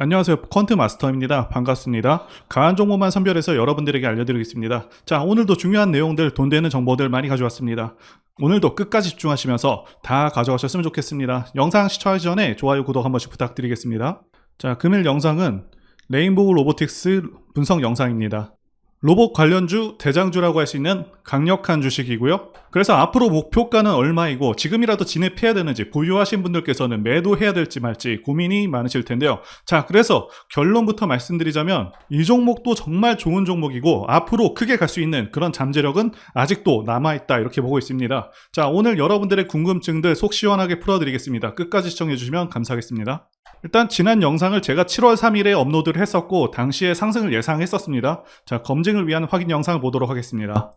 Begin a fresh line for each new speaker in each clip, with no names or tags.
안녕하세요. 퀀트 마스터입니다. 반갑습니다. 가한 정보만 선별해서 여러분들에게 알려드리겠습니다. 자, 오늘도 중요한 내용들, 돈 되는 정보들 많이 가져왔습니다. 오늘도 끝까지 집중하시면서 다 가져가셨으면 좋겠습니다. 영상 시청하기 전에 좋아요, 구독 한 번씩 부탁드리겠습니다. 자, 금일 영상은 레인보우 로보틱스 분석 영상입니다. 로봇 관련주 대장주라고 할 수 있는 강력한 주식이고요. 그래서 앞으로 목표가는 얼마이고 지금이라도 진입해야 되는지 보유하신 분들께서는 매도해야 될지 말지 고민이 많으실 텐데요. 자, 그래서 결론부터 말씀드리자면 이 종목도 정말 좋은 종목이고 앞으로 크게 갈 수 있는 그런 잠재력은 아직도 남아있다 이렇게 보고 있습니다. 자, 오늘 여러분들의 궁금증들 속 시원하게 풀어드리겠습니다. 끝까지 시청해주시면 감사하겠습니다. 일단 지난 영상을 제가 7월 3일에 업로드를 했었고 당시에 상승을 예상했었습니다. 자 검증을 위한 확인 영상을 보도록 하겠습니다.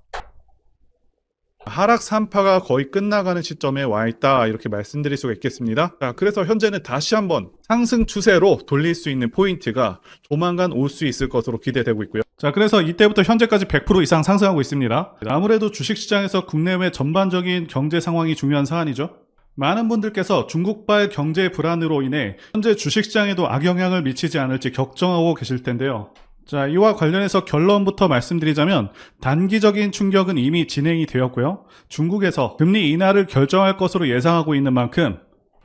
하락 3파가 거의 끝나가는 시점에 와 있다 이렇게 말씀드릴 수가 있겠습니다. 자 그래서 현재는 다시 한번 상승 추세로 돌릴 수 있는 포인트가 조만간 올 수 있을 것으로 기대되고 있고요. 자 그래서 이때부터 현재까지 100% 이상 상승하고 있습니다. 아무래도 주식시장에서 국내외 전반적인 경제 상황이 중요한 사안이죠. 많은 분들께서 중국발 경제 불안으로 인해 현재 주식시장에도 악영향을 미치지 않을지 걱정하고 계실 텐데요. 자, 이와 관련해서 결론부터 말씀드리자면 단기적인 충격은 이미 진행이 되었고요. 중국에서 금리 인하를 결정할 것으로 예상하고 있는 만큼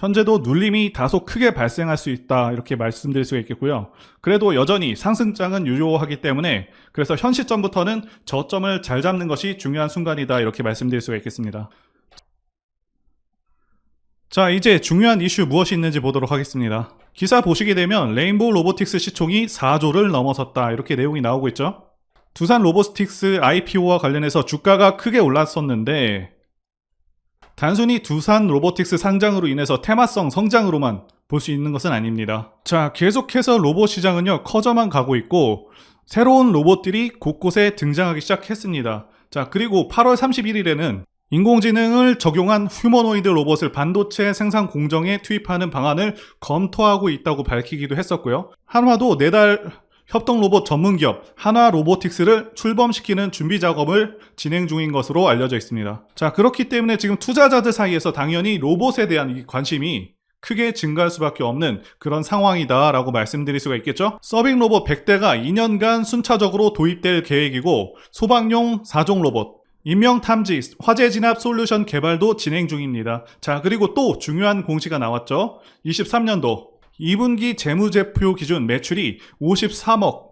현재도 눌림이 다소 크게 발생할 수 있다 이렇게 말씀드릴 수가 있겠고요. 그래도 여전히 상승장은 유효하기 때문에 그래서 현 시점부터는 저점을 잘 잡는 것이 중요한 순간이다 이렇게 말씀드릴 수가 있겠습니다. 자 이제 중요한 이슈 무엇이 있는지 보도록 하겠습니다. 기사 보시게 되면 레인보우 로보틱스 시총이 4조를 넘어섰다 이렇게 내용이 나오고 있죠. 두산 로보틱스 IPO와 관련해서 주가가 크게 올랐었는데 단순히 두산 로보틱스 상장으로 인해서 테마성 성장으로만 볼 수 있는 것은 아닙니다. 자, 계속해서 로봇 시장은요, 커져만 가고 있고, 새로운 로봇들이 곳곳에 등장하기 시작했습니다. 자, 그리고 8월 31일에는 인공지능을 적용한 휴머노이드 로봇을 반도체 생산 공정에 투입하는 방안을 검토하고 있다고 밝히기도 했었고요. 한화도 내달 협동 로봇 전문 기업 하나 로보틱스를 출범시키는 준비 작업을 진행 중인 것으로 알려져 있습니다. 자, 그렇기 때문에 지금 투자자들 사이에서 당연히 로봇에 대한 이 관심이 크게 증가할 수밖에 없는 그런 상황이다라고 말씀드릴 수가 있겠죠. 서빙 로봇 100대가 2년간 순차적으로 도입될 계획이고 소방용 4종 로봇 인명 탐지, 화재 진압 솔루션 개발도 진행 중입니다. 자, 그리고 또 중요한 공시가 나왔죠. 23년도 2분기 재무제표 기준 매출이 53억,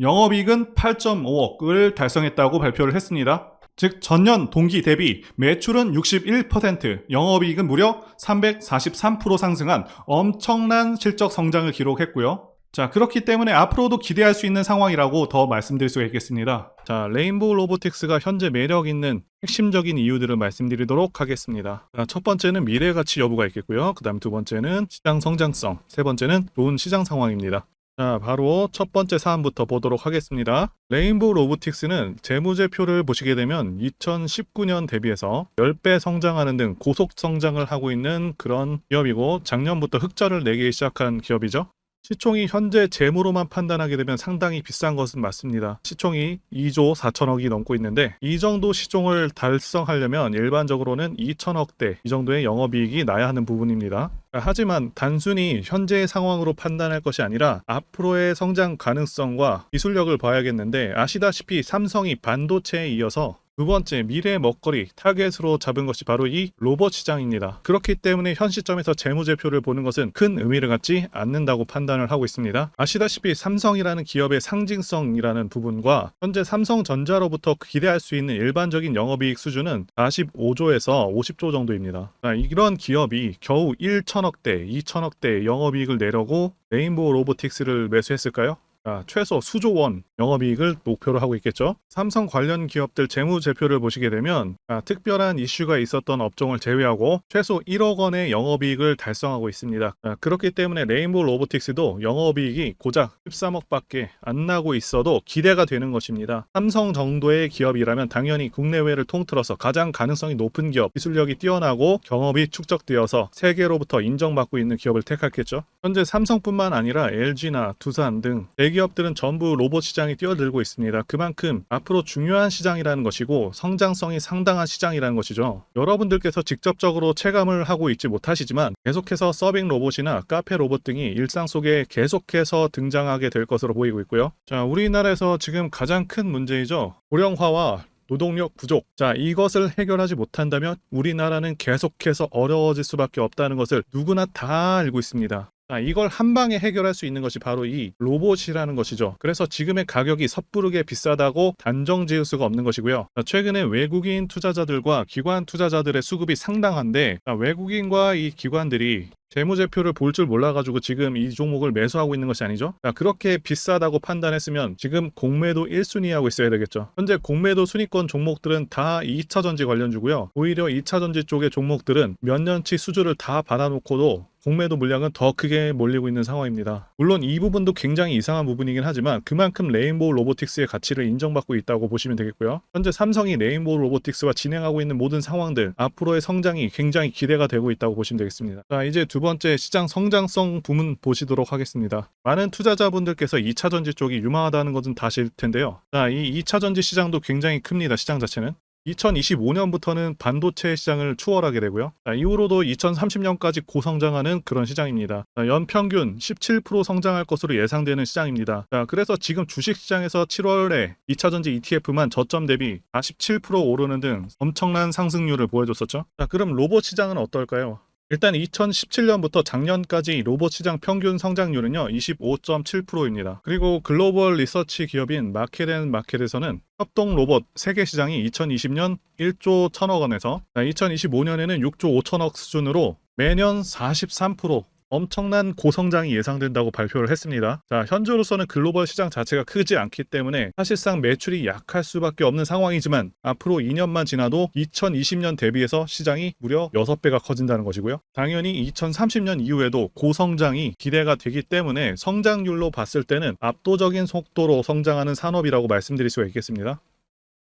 영업이익은 8.5억을 달성했다고 발표를 했습니다. 즉 전년 동기 대비 매출은 61%, 영업이익은 무려 343% 상승한 엄청난 실적 성장을 기록했고요. 자, 그렇기 때문에 앞으로도 기대할 수 있는 상황이라고 더 말씀드릴 수가 있겠습니다. 자, 레인보우 로보틱스가 현재 매력 있는 핵심적인 이유들을 말씀드리도록 하겠습니다. 자, 첫 번째는 미래 가치 여부가 있겠고요. 그 다음 두 번째는 시장 성장성, 세 번째는 좋은 시장 상황입니다. 자, 바로 첫 번째 사안부터 보도록 하겠습니다. 레인보우 로보틱스는 재무제표를 보시게 되면 2019년 대비해서 10배 성장하는 등 고속 성장을 하고 있는 그런 기업이고 작년부터 흑자를 내기 시작한 기업이죠. 시총이 현재 재무로만 판단하게 되면 상당히 비싼 것은 맞습니다. 시총이 2조 4천억이 넘고 있는데 이 정도 시총을 달성하려면 일반적으로는 2천억대 이 정도의 영업이익이 나야 하는 부분입니다. 하지만 단순히 현재의 상황으로 판단할 것이 아니라 앞으로의 성장 가능성과 기술력을 봐야겠는데 아시다시피 삼성이 반도체에 이어서 두 번째 미래의 먹거리 타겟으로 잡은 것이 바로 이 로봇 시장입니다. 그렇기 때문에 현 시점에서 재무제표를 보는 것은 큰 의미를 갖지 않는다고 판단을 하고 있습니다. 아시다시피 삼성이라는 기업의 상징성이라는 부분과 현재 삼성전자로부터 기대할 수 있는 일반적인 영업이익 수준은 45조에서 50조 정도입니다. 자, 이런 기업이 겨우 1천억대, 2천억대 영업이익을 내려고 레인보우 로보틱스를 매수했을까요? 자, 최소 수조 원 영업이익을 목표로 하고 있겠죠. 삼성 관련 기업들 재무제표를 보시게 되면 아, 특별한 이슈가 있었던 업종을 제외하고 최소 1억 원의 영업이익을 달성하고 있습니다. 아, 그렇기 때문에 레인보우 로보틱스도 영업이익이 고작 13억밖에 안 나고 있어도 기대가 되는 것입니다. 삼성 정도의 기업이라면 당연히 국내외를 통틀어서 가장 가능성이 높은 기업, 기술력이 뛰어나고 경험이 축적되어서 세계로부터 인정받고 있는 기업을 택했겠죠. 현재 삼성뿐만 아니라 LG나 두산 등 대기 업들은 전부 로봇 시장이 뛰어들고 있습니다. 그만큼 앞으로 중요한 시장이라는 것이고 성장성이 상당한 시장이라는 것이죠. 여러분들께서 직접적으로 체감을 하고 있지 못하시지만 계속해서 서빙 로봇이나 카페 로봇 등이 일상 속에 계속해서 등장하게 될 것으로 보이고 있고요. 자, 우리나라에서 지금 가장 큰 문제이죠. 고령화와 노동력 부족. 자, 이것을 해결하지 못한다면 우리나라는 계속해서 어려워질 수밖에 없다는 것을 누구나 다 알고 있습니다. 자, 이걸 한 방에 해결할 수 있는 것이 바로 이 로봇이라는 것이죠. 그래서 지금의 가격이 섣부르게 비싸다고 단정 지을 수가 없는 것이고요. 자, 최근에 외국인 투자자들과 기관 투자자들의 수급이 상당한데 자, 외국인과 이 기관들이 재무제표를 볼 줄 몰라가지고 지금 이 종목을 매수하고 있는 것이 아니죠. 자, 그렇게 비싸다고 판단했으면 지금 공매도 1순위 하고 있어야 되겠죠. 현재 공매도 순위권 종목들은 다 2차전지 관련주고요. 오히려 2차전지 쪽의 종목들은 몇 년치 수주를 다 받아놓고도 공매도 물량은 더 크게 몰리고 있는 상황입니다. 물론 이 부분도 굉장히 이상한 부분이긴 하지만 그만큼 레인보우 로보틱스의 가치를 인정받고 있다고 보시면 되겠고요. 현재 삼성이 레인보우 로보틱스와 진행하고 있는 모든 상황들 앞으로의 성장이 굉장히 기대가 되고 있다고 보시면 되겠습니다. 자 이제 두 번째 시장 성장성 부문 보시도록 하겠습니다. 많은 투자자분들께서 2차 전지 쪽이 유망하다는 것은 다 아실 텐데요. 자, 이 2차 전지 시장도 굉장히 큽니다. 시장 자체는. 2025년부터는 반도체 시장을 추월하게 되고요. 자, 이후로도 2030년까지 고성장하는 그런 시장입니다. 자, 연평균 17% 성장할 것으로 예상되는 시장입니다. 자, 그래서 지금 주식시장에서 7월에 2차전지 ETF만 저점 대비 47% 오르는 등 엄청난 상승률을 보여줬었죠. 자, 그럼 로봇 시장은 어떨까요? 일단 2017년부터 작년까지 로봇 시장 평균 성장률은요 25.7%입니다. 그리고 글로벌 리서치 기업인 마켓앤 마켓에서는 협동 로봇 세계 시장이 2020년 1조 1천억 원에서 2025년에는 6조 5천억 수준으로 매년 43% 엄청난 고성장이 예상된다고 발표를 했습니다. 자, 현재로서는 글로벌 시장 자체가 크지 않기 때문에 사실상 매출이 약할 수밖에 없는 상황이지만 앞으로 2년만 지나도 2020년 대비해서 시장이 무려 6배가 커진다는 것이고요. 당연히 2030년 이후에도 고성장이 기대가 되기 때문에 성장률로 봤을 때는 압도적인 속도로 성장하는 산업이라고 말씀드릴 수가 있겠습니다.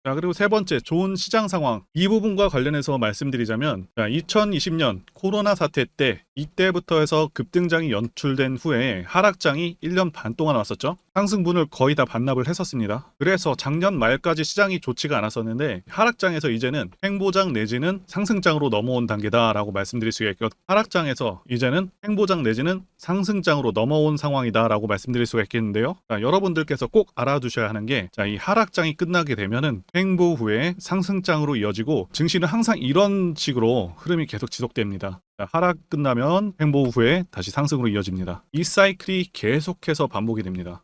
자, 그리고 세 번째, 좋은 시장 상황. 이 부분과 관련해서 말씀드리자면, 자, 2020년 코로나 사태 때, 이때부터 해서 급등장이 연출된 후에 하락장이 1년 반 동안 왔었죠. 상승분을 거의 다 반납을 했었습니다. 그래서 작년 말까지 시장이 좋지가 않았었는데, 하락장에서 이제는 횡보장 내지는 상승장으로 넘어온 단계다라고 말씀드릴 수가 있고, 하락장에서 이제는 횡보장 내지는 상승장으로 넘어온 상황이다라고 말씀드릴 수가 있겠는데요. 자, 여러분들께서 꼭 알아두셔야 하는 게, 자, 이 하락장이 끝나게 되면은 횡보 후에 상승장으로 이어지고 증시는 항상 이런 식으로 흐름이 계속 지속됩니다. 자, 하락 끝나면 횡보 후에 다시 상승으로 이어집니다. 이 사이클이 계속해서 반복이 됩니다.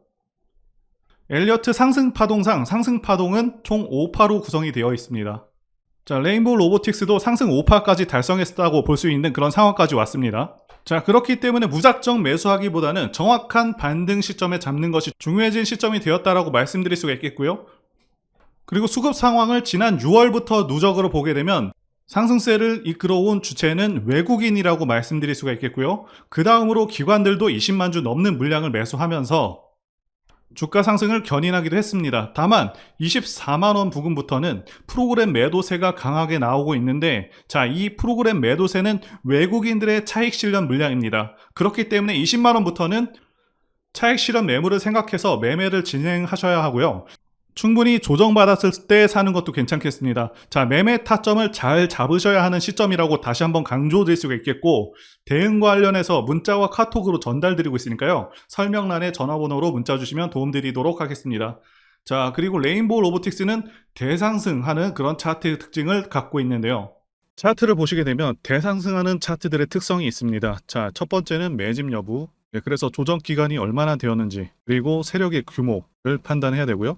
엘리어트 상승 파동상 상승 파동은 총 5파로 구성이 되어 있습니다. 자, 레인보우 로보틱스도 상승 5파까지 달성했다고 볼 수 있는 그런 상황까지 왔습니다. 자, 그렇기 때문에 무작정 매수하기보다는 정확한 반등 시점에 잡는 것이 중요해진 시점이 되었다라고 말씀드릴 수가 있겠고요. 그리고 수급 상황을 지난 6월부터 누적으로 보게 되면 상승세를 이끌어온 주체는 외국인이라고 말씀드릴 수가 있겠고요. 그 다음으로 기관들도 20만 주 넘는 물량을 매수하면서 주가 상승을 견인하기도 했습니다. 다만 24만 원 부근부터는 프로그램 매도세가 강하게 나오고 있는데 자, 이 프로그램 매도세는 외국인들의 차익 실현 물량입니다. 그렇기 때문에 20만 원부터는 차익 실현 매물을 생각해서 매매를 진행하셔야 하고요. 충분히 조정받았을 때 사는 것도 괜찮겠습니다. 자, 매매 타점을 잘 잡으셔야 하는 시점이라고 다시 한번 강조드릴 수가 있겠고, 대응 관련해서 문자와 카톡으로 전달드리고 있으니까요. 설명란에 전화번호로 문자 주시면 도움드리도록 하겠습니다. 자, 그리고 레인보우 로보틱스는 대상승하는 그런 차트 특징을 갖고 있는데요. 차트를 보시게 되면 대상승하는 차트들의 특성이 있습니다. 자, 첫 번째는 매집 여부. 네, 그래서 조정 기간이 얼마나 되었는지, 그리고 세력의 규모를 판단해야 되고요.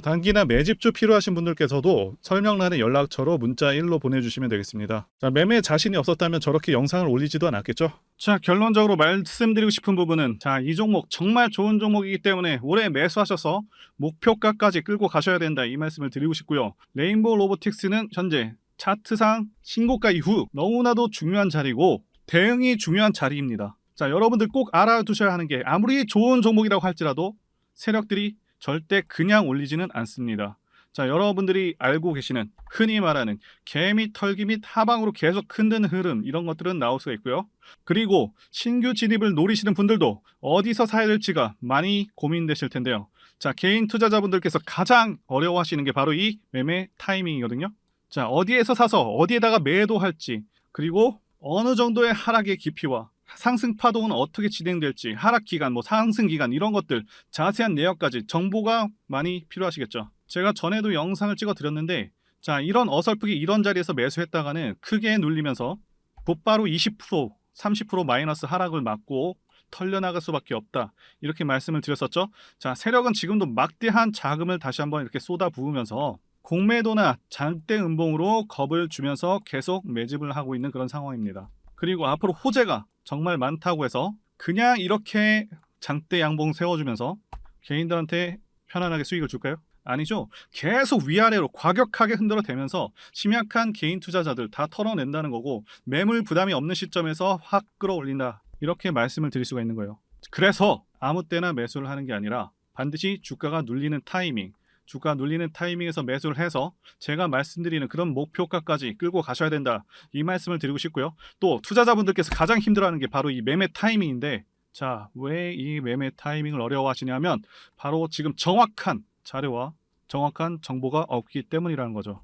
단기나 매집주 필요하신 분들께서도 설명란에 연락처로 문자 1로 보내주시면 되겠습니다. 자 매매 자신이 없었다면 저렇게 영상을 올리지도 않았겠죠? 자 결론적으로 말씀드리고 싶은 부분은 자 이 종목 정말 좋은 종목이기 때문에 올해 매수하셔서 목표가까지 끌고 가셔야 된다 이 말씀을 드리고 싶고요. 레인보우 로보틱스는 현재 차트상 신고가 이후 너무나도 중요한 자리고 대응이 중요한 자리입니다. 자 여러분들 꼭 알아두셔야 하는 게 아무리 좋은 종목이라고 할지라도 세력들이 절대 그냥 올리지는 않습니다. 자, 여러분들이 알고 계시는 흔히 말하는 개미 털기 및 하방으로 계속 흔드는 흐름 이런 것들은 나올 수가 있고요. 그리고 신규 진입을 노리시는 분들도 어디서 사야 될지가 많이 고민되실 텐데요. 자, 개인 투자자분들께서 가장 어려워하시는 게 바로 이 매매 타이밍이거든요. 자, 어디에서 사서 어디에다가 매도할지, 그리고 어느 정도의 하락의 깊이와 상승 파동은 어떻게 진행될지, 하락 기간, 뭐 상승 기간 이런 것들 자세한 내역까지 정보가 많이 필요하시겠죠. 제가 전에도 영상을 찍어 드렸는데, 자, 이런 어설프게 이런 자리에서 매수했다가는 크게 눌리면서 곧바로 20%, 30% 마이너스 하락을 맞고 털려나갈 수밖에 없다. 이렇게 말씀을 드렸었죠. 자, 세력은 지금도 막대한 자금을 다시 한번 이렇게 쏟아 부으면서 공매도나 장대 음봉으로 겁을 주면서 계속 매집을 하고 있는 그런 상황입니다. 그리고 앞으로 호재가 정말 많다고 해서 그냥 이렇게 장대 양봉 세워주면서 개인들한테 편안하게 수익을 줄까요? 아니죠. 계속 위아래로 과격하게 흔들어 대면서 심약한 개인 투자자들 다 털어낸다는 거고 매물 부담이 없는 시점에서 확 끌어올린다. 이렇게 말씀을 드릴 수가 있는 거예요. 그래서 아무 때나 매수를 하는 게 아니라 반드시 주가가 눌리는 타이밍, 주가 눌리는 타이밍에서 매수를 해서 제가 말씀드리는 그런 목표가까지 끌고 가셔야 된다. 이 말씀을 드리고 싶고요. 또 투자자분들께서 가장 힘들어하는 게 바로 이 매매 타이밍인데 자, 왜 이 매매 타이밍을 어려워하시냐면 바로 지금 정확한 자료와 정확한 정보가 없기 때문이라는 거죠.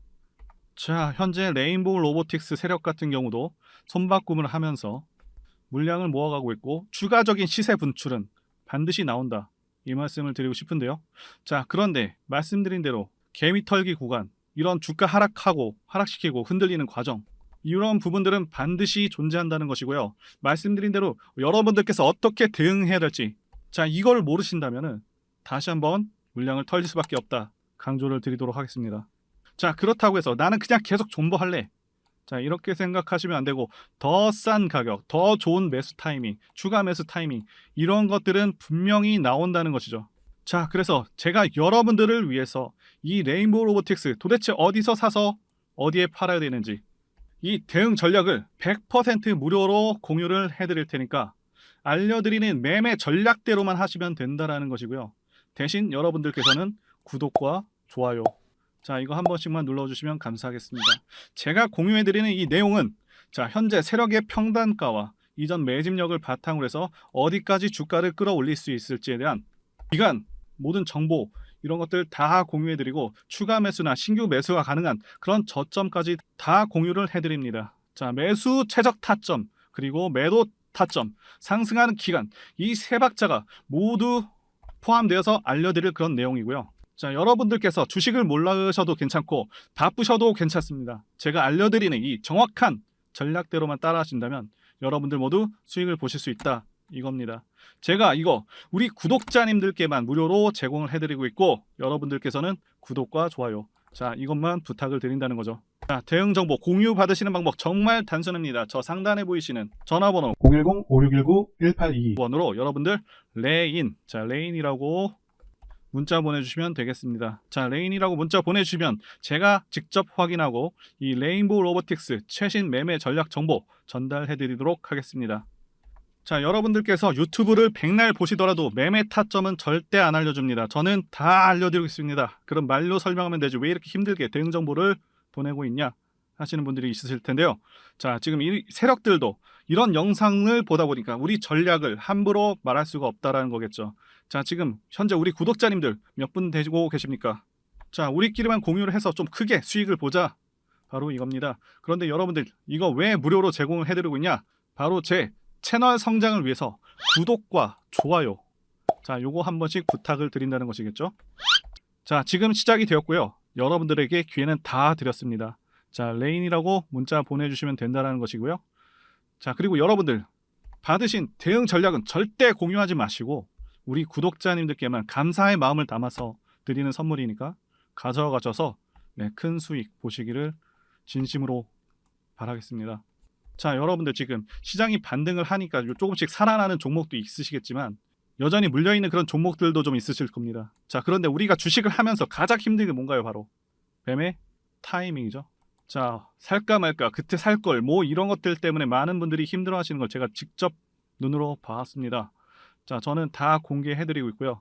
자, 현재 레인보우 로보틱스 세력 같은 경우도 손바꿈을 하면서 물량을 모아가고 있고 추가적인 시세 분출은 반드시 나온다. 이 말씀을 드리고 싶은데요. 자, 그런데 말씀드린 대로 개미 털기 구간, 이런 주가 하락하고 하락시키고 흔들리는 과정, 이런 부분들은 반드시 존재한다는 것이고요. 말씀드린 대로 여러분들께서 어떻게 대응해야 될지, 자, 이걸 모르신다면은 다시 한번 물량을 털릴 수밖에 없다. 강조를 드리도록 하겠습니다. 자, 그렇다고 해서 나는 그냥 계속 존버할래. 자, 이렇게 생각하시면 안 되고 더 싼 가격, 더 좋은 매수 타이밍, 추가 매수 타이밍 이런 것들은 분명히 나온다는 것이죠. 자, 그래서 제가 여러분들을 위해서 이 레인보우 로보틱스 도대체 어디서 사서 어디에 팔아야 되는지 이 대응 전략을 100% 무료로 공유를 해드릴 테니까 알려드리는 매매 전략대로만 하시면 된다라는 것이고요. 대신 여러분들께서는 구독과 좋아요 자 이거 한 번씩만 눌러주시면 감사하겠습니다. 제가 공유해드리는 이 내용은 자 현재 세력의 평단가와 이전 매집력을 바탕으로 해서 어디까지 주가를 끌어올릴 수 있을지에 대한 기간 모든 정보 이런 것들 다 공유해드리고 추가 매수나 신규 매수가 가능한 그런 저점까지 다 공유를 해드립니다. 자 매수 최적 타점 그리고 매도 타점 상승하는 기간 이 세 박자가 모두 포함되어서 알려드릴 그런 내용이고요. 자, 여러분들께서 주식을 몰라셔도 괜찮고 바쁘셔도 괜찮습니다. 제가 알려드리는 이 정확한 전략대로만 따라하신다면 여러분들 모두 수익을 보실 수 있다. 이겁니다. 제가 이거 우리 구독자님들께만 무료로 제공을 해드리고 있고 여러분들께서는 구독과 좋아요. 자, 이것만 부탁을 드린다는 거죠. 자, 대응 정보 공유 받으시는 방법 정말 단순합니다. 저 상단에 보이시는 전화번호 010-5619-1822번으로 여러분들 레인, 자, 레인이라고 문자 보내주시면 되겠습니다. 자, 레인이라고 문자 보내주시면 제가 직접 확인하고 이 레인보우 로보틱스 최신 매매 전략 정보 전달해드리도록 하겠습니다. 자, 여러분들께서 유튜브를 백날 보시더라도 매매 타점은 절대 안 알려줍니다. 저는 다 알려드리고 있습니다. 그럼 말로 설명하면 되지 왜 이렇게 힘들게 대응 정보를 보내고 있냐 하시는 분들이 있으실 텐데요. 자, 지금 이 세력들도 이런 영상을 보다 보니까 우리 전략을 함부로 말할 수가 없다라는 거겠죠. 자, 지금 현재 우리 구독자님들 몇 분 되고 계십니까? 자, 우리끼리만 공유를 해서 좀 크게 수익을 보자. 바로 이겁니다. 그런데 여러분들 이거 왜 무료로 제공을 해드리고 있냐? 바로 제 채널 성장을 위해서 구독과 좋아요. 자, 요거 한 번씩 부탁을 드린다는 것이겠죠. 자, 지금 시작이 되었고요. 여러분들에게 기회는 다 드렸습니다. 자, 레인이라고 문자 보내주시면 된다는 것이고요. 자, 그리고 여러분들 받으신 대응 전략은 절대 공유하지 마시고 우리 구독자님들께만 감사의 마음을 담아서 드리는 선물이니까 가져가셔서 네, 큰 수익 보시기를 진심으로 바라겠습니다. 자, 여러분들 지금 시장이 반등을 하니까 조금씩 살아나는 종목도 있으시겠지만 여전히 물려있는 그런 종목들도 좀 있으실 겁니다. 자, 그런데 우리가 주식을 하면서 가장 힘든 게 뭔가요? 바로 매매 타이밍이죠. 자, 살까 말까, 그때 살 걸, 뭐 이런 것들 때문에 많은 분들이 힘들어 하시는 걸 제가 직접 눈으로 봤습니다. 자, 저는 다 공개해드리고 있고요.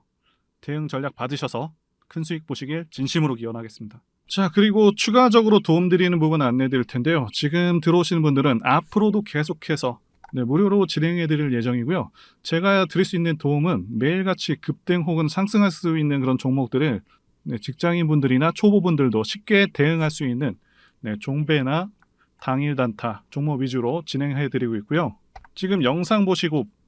대응 전략 받으셔서 큰 수익 보시길 진심으로 기원하겠습니다. 자, 그리고 추가적으로 도움드리는 부분 안내 드릴 텐데요. 지금 들어오시는 분들은 앞으로도 계속해서 네, 무료로 진행해 드릴 예정이고요. 제가 드릴 수 있는 도움은 매일같이 급등 혹은 상승할 수 있는 그런 종목들을 네, 직장인분들이나 초보분들도 쉽게 대응할 수 있는 네, 종배나 당일 단타 종목 위주로 진행해 드리고 있고요. 지금 영상 보시고